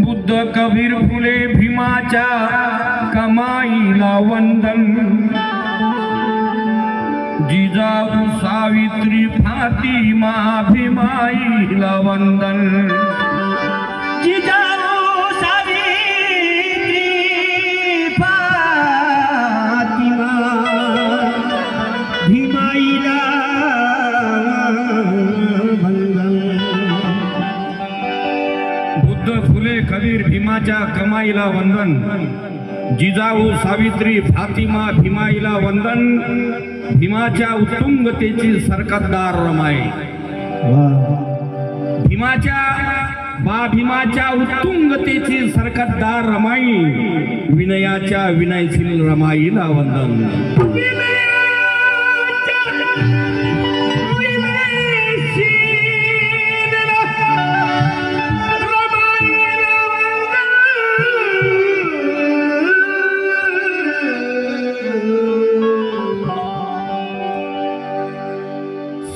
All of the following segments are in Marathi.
बुद्ध कबीर फुले भीमाच्या कमाईला वंदन जिजाऊ सावित्री फातिमा भीमाईला वंदन फुले कबीर भीमाच्या कमाईला वंदन. जिजाऊ सावित्री फातिमा भीमाईला वंदन. भीमाच्या उत्तुंगतेची सरकतदार रमाई. भीमाच्या बा भीमाच्या उत्तुंगतेची सरकतदार रमाई. विनयाच्या विनयशील रमाईला वंदन.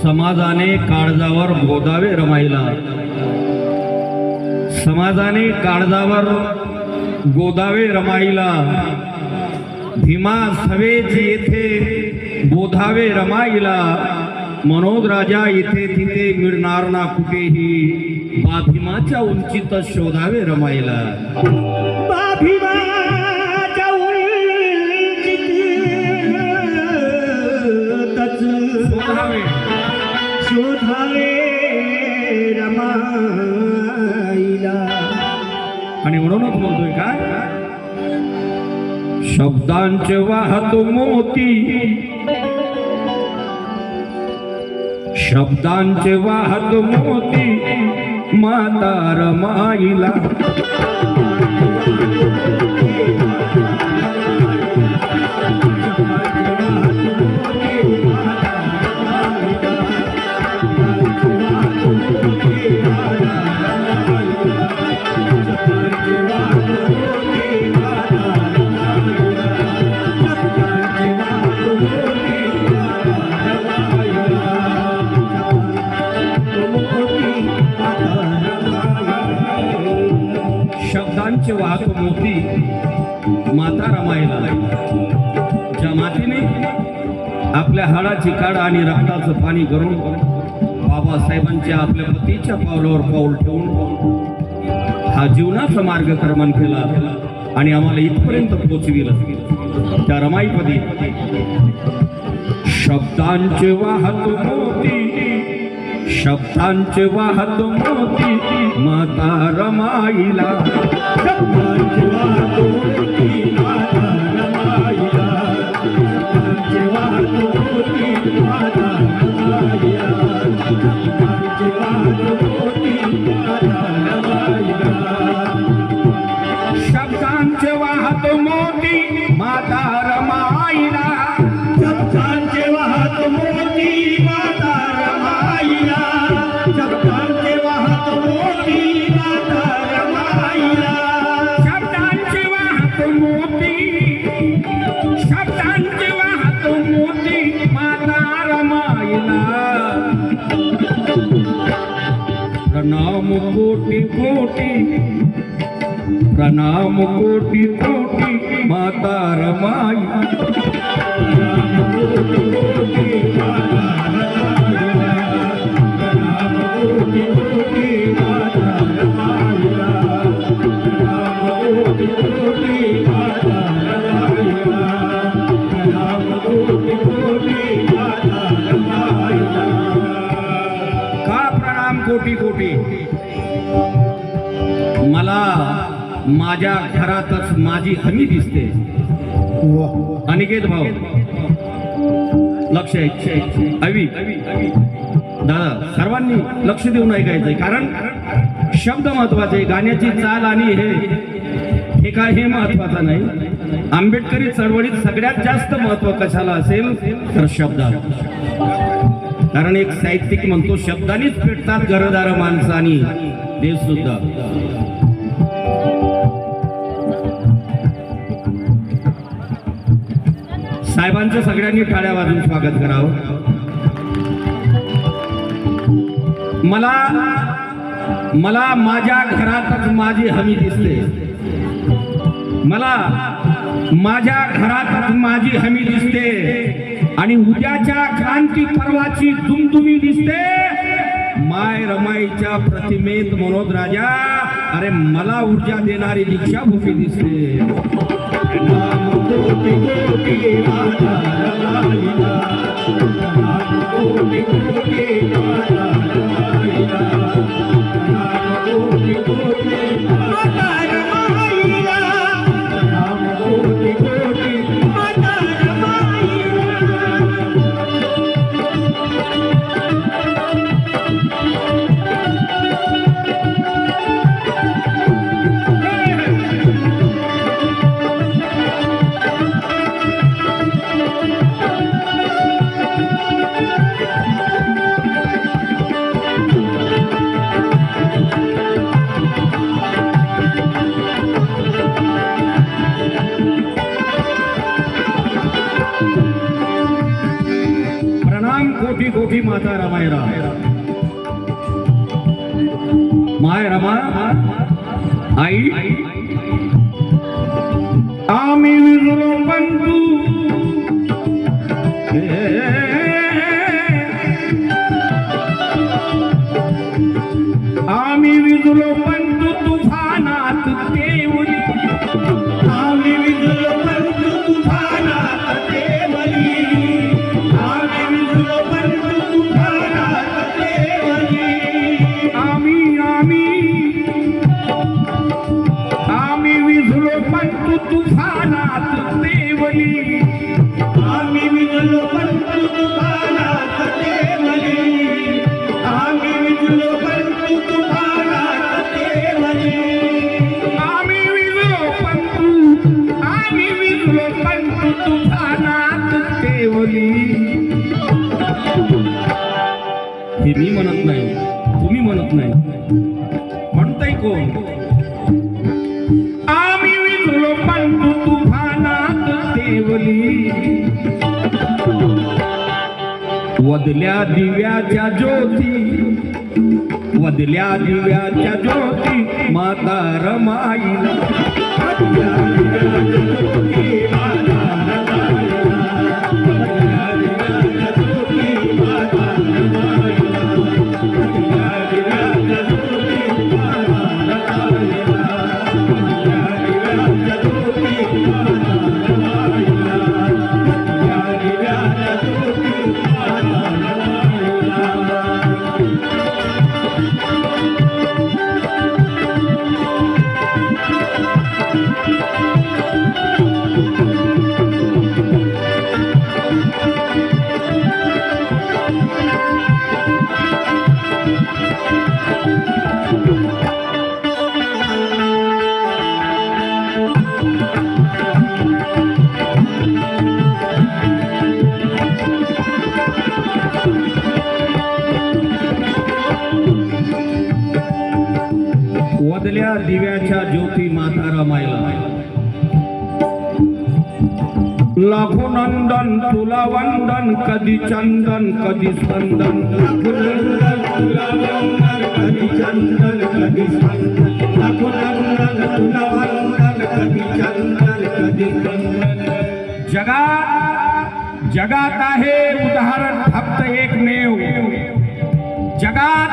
समाजाने काळजावर गोदावे रमाईला समाजाने काळजावर गोदावे रमाईला भीमा सवेज येथे बोधावे रमाईला मनोज राजा इथे तिथे मिळणार ना कुठेही बा भीमाच्या उंचीत शोधावे रमाईला शोधावे. शोधावे रमाईला. आणि म्हणूनच म्हणतोय काय? शब्दांचे वाहतो मोती शब्दांचे वाहत मोती माता रमाईला. रक्ताची काढ आणि रक्ताचं पाणी करून बाबासाहेबांच्या आपल्या पतीच्या पावलावर पाऊल ठेवून हा जीवनाचा मार्गक्रमण केला आणि आम्हाला इथपर्यंत पोचविलं. त्या रमाईपदी शब्दांचे वाहत मोती शब्दांचे वाहत मोती माता रमाईला. शब्दांचे प्रणाम कोटी कोटी। प्रणाम कोटी कोटी। माता रमाई का प्रणाम कोटी कोटी? मला माझ्या घरातच माझी हमी दिसते. अनिकेत भाऊ लक्ष आहे. दादा सर्वांनी लक्ष देऊन ऐकायचंय. कारण शब्द महत्त्वाचे गाण्याची चाल आणि हे हे काय हे महत्वाचं नाही. आंबेडकरी चळवळीत सगळ्यात जास्त महत्त्व कशाला असेल? तर शब्दाला. कारण एक साहित्यिक म्हणतो शब्दानेच पेटतात घरदार माणसानी देव सुद्धा साहेबांचं सगळ्यांनी टाळ्या वाजून स्वागत करावं. मला मला माझ्या घरातच माझी हमी दिसते. मला माझ्या घरातच माझी हमी दिसते. आणि उद्याच्या क्रांती पर्वाची तुमतुमी दिसते. माय रमाईच्या प्रतिमेत मनोज राजा अरे मला ऊर्जा देणारी दीक्षाभूमी दिसते. تنهنجو موتي प्रणाम कोटी कोटी माता रमाय माय रमा आई. आम्ही विजलो पण तू. देवली. वदल्या दिव्याच्या ज्योती वदल्या दिव्याच्या ज्योती माता रमाईला वदल्या दिव्याच्या ज्योती माता रमायला लाखो नंदन तुला वंदन कधी चंदन कधी स्पंदन. कधी चंदन कधी स्पंदन. लाखो नंदन तुला वंदन कधी चंदन कधी स्पंदन. जगात जगात आहे उदाहरण फक्त एकमेव जगात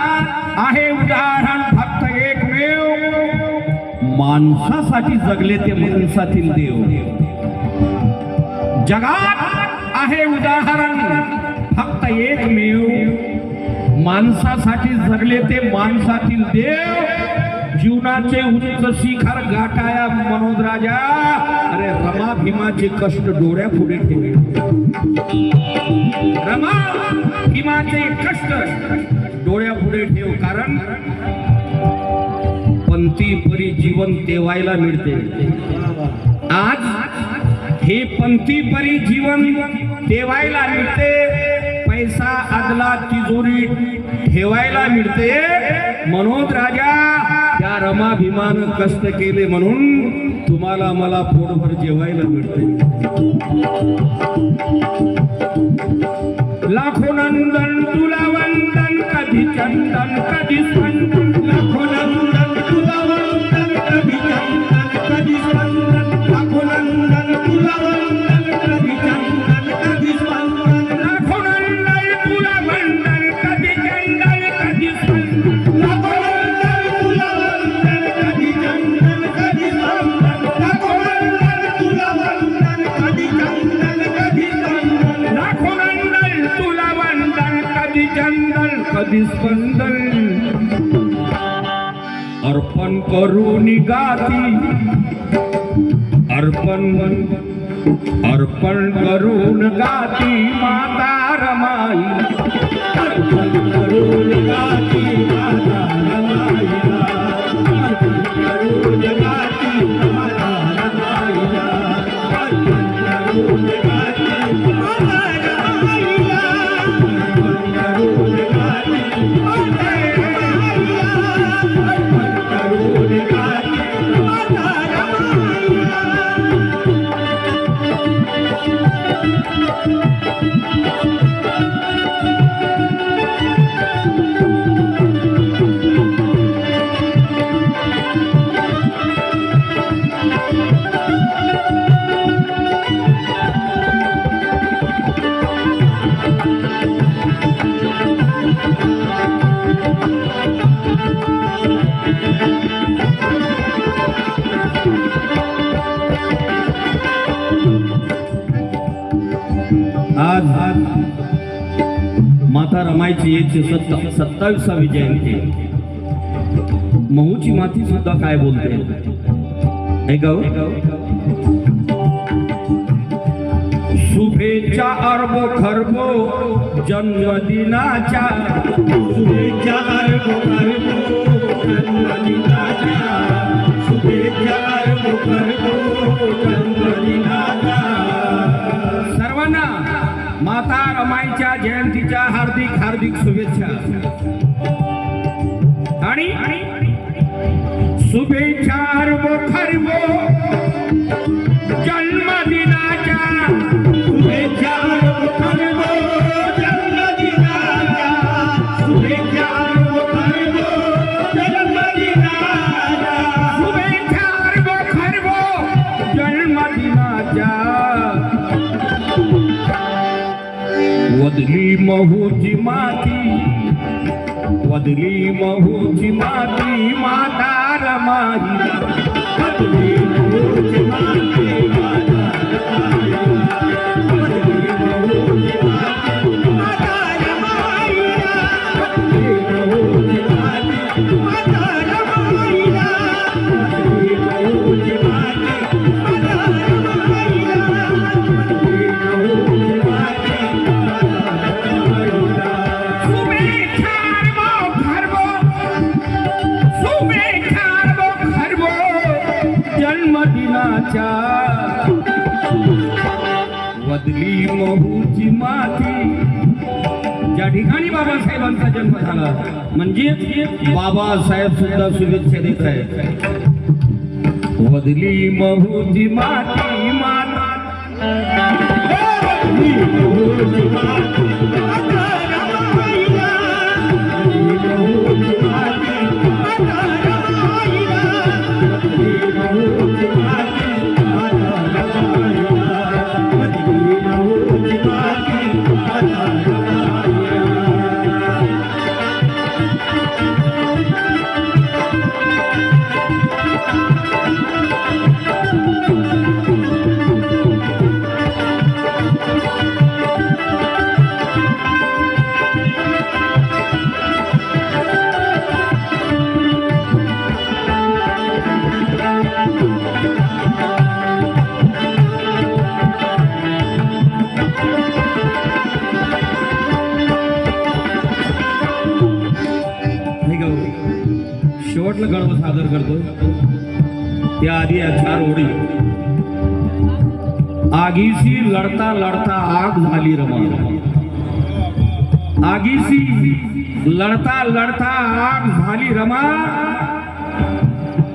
आहे उदाहरण माणसासाठी जगले ते माणसातील देव. जगात आहे उदाहरण फक्त एकमेव. माणसासाठी जगले ते माणसातील देव. जीवनाचे उच्च शिखर गाठाया मनोज राजा. अरे रमा भीमाचे कष्ट डोळ्या पुढे ठेवले रमा भीमाचे कष्ट डोळ्या पुढे ठेव कारण पंथी परी जीवन तेवायला मिळते? आज हे पंथी परी जीवन तेवायला मिळते. पैसा आदला तिजोरी ठेवायला मिळते. मनोज राजा त्या रमा भीमानं कष्ट केले म्हणून तुम्हाला मला पोटभर जेवायला मिळते. लाखो नंदन करून गाती अर्पण अर्पण करून एकशे सत्ता सत्तावीसावी जयंती. महूची माती सुद्धा काय बोलते? ऐकाव शुभेच्छा अर्ब खरबो जन्मदिनाच्या. शुभेच्छा जन्मदिनाच्या. करतो जन्मदिनाच्या. सर्वांना माता रमाईच्या जयंतीच्या हार्दिक शुभेच्छा. आणि शुभेच्छा जन्मदिना महूची माती वदली महूची माती माता रमाई. बदली मोहची माती. बाबासाहेबांचा म्हणजे बाबासाहेब सुद्धा शुभेच्छा देत आहेत. वदली महुजी माती माता. लढता लढता आग झाली रमा आगीशी लढता लढता आग झाली रमा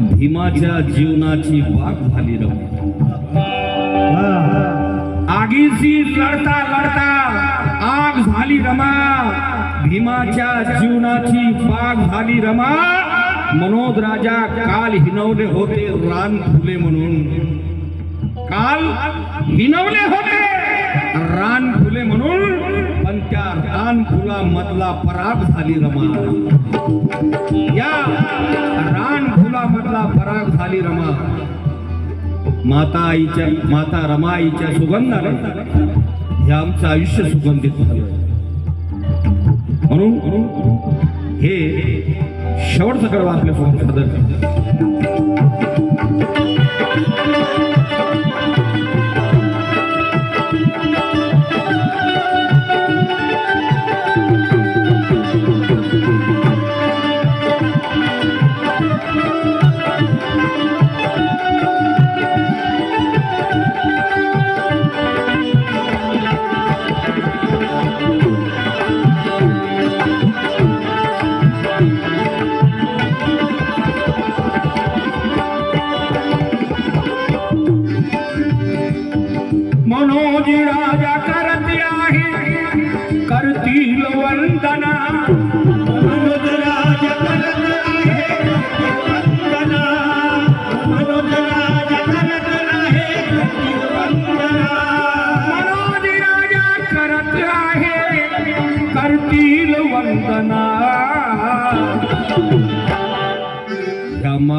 भीमाच्या जीवनाची बाग झाली रमा आगीशी लढता लढता आग झाली रमा भीमाच्या जीवनाची बाग झाली रमा मनोद राजा काल हिनवले होते रान फुले म्हणून. काल हिनवले होते रान फुले म्हणून पण त्या रान फुला मधला पराग झाली रमा या रान फुला मधला पराग झाली रमा माता आईच्या माता रमाईच्या सुगंधाने हे आमचं आयुष्य सुगंधित झालं. म्हणून हे शेवटचं कडवं आपल्या सादर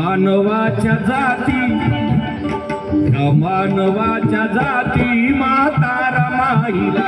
मानवाच्या जाती या मानवाच्या जाती माता रमाईला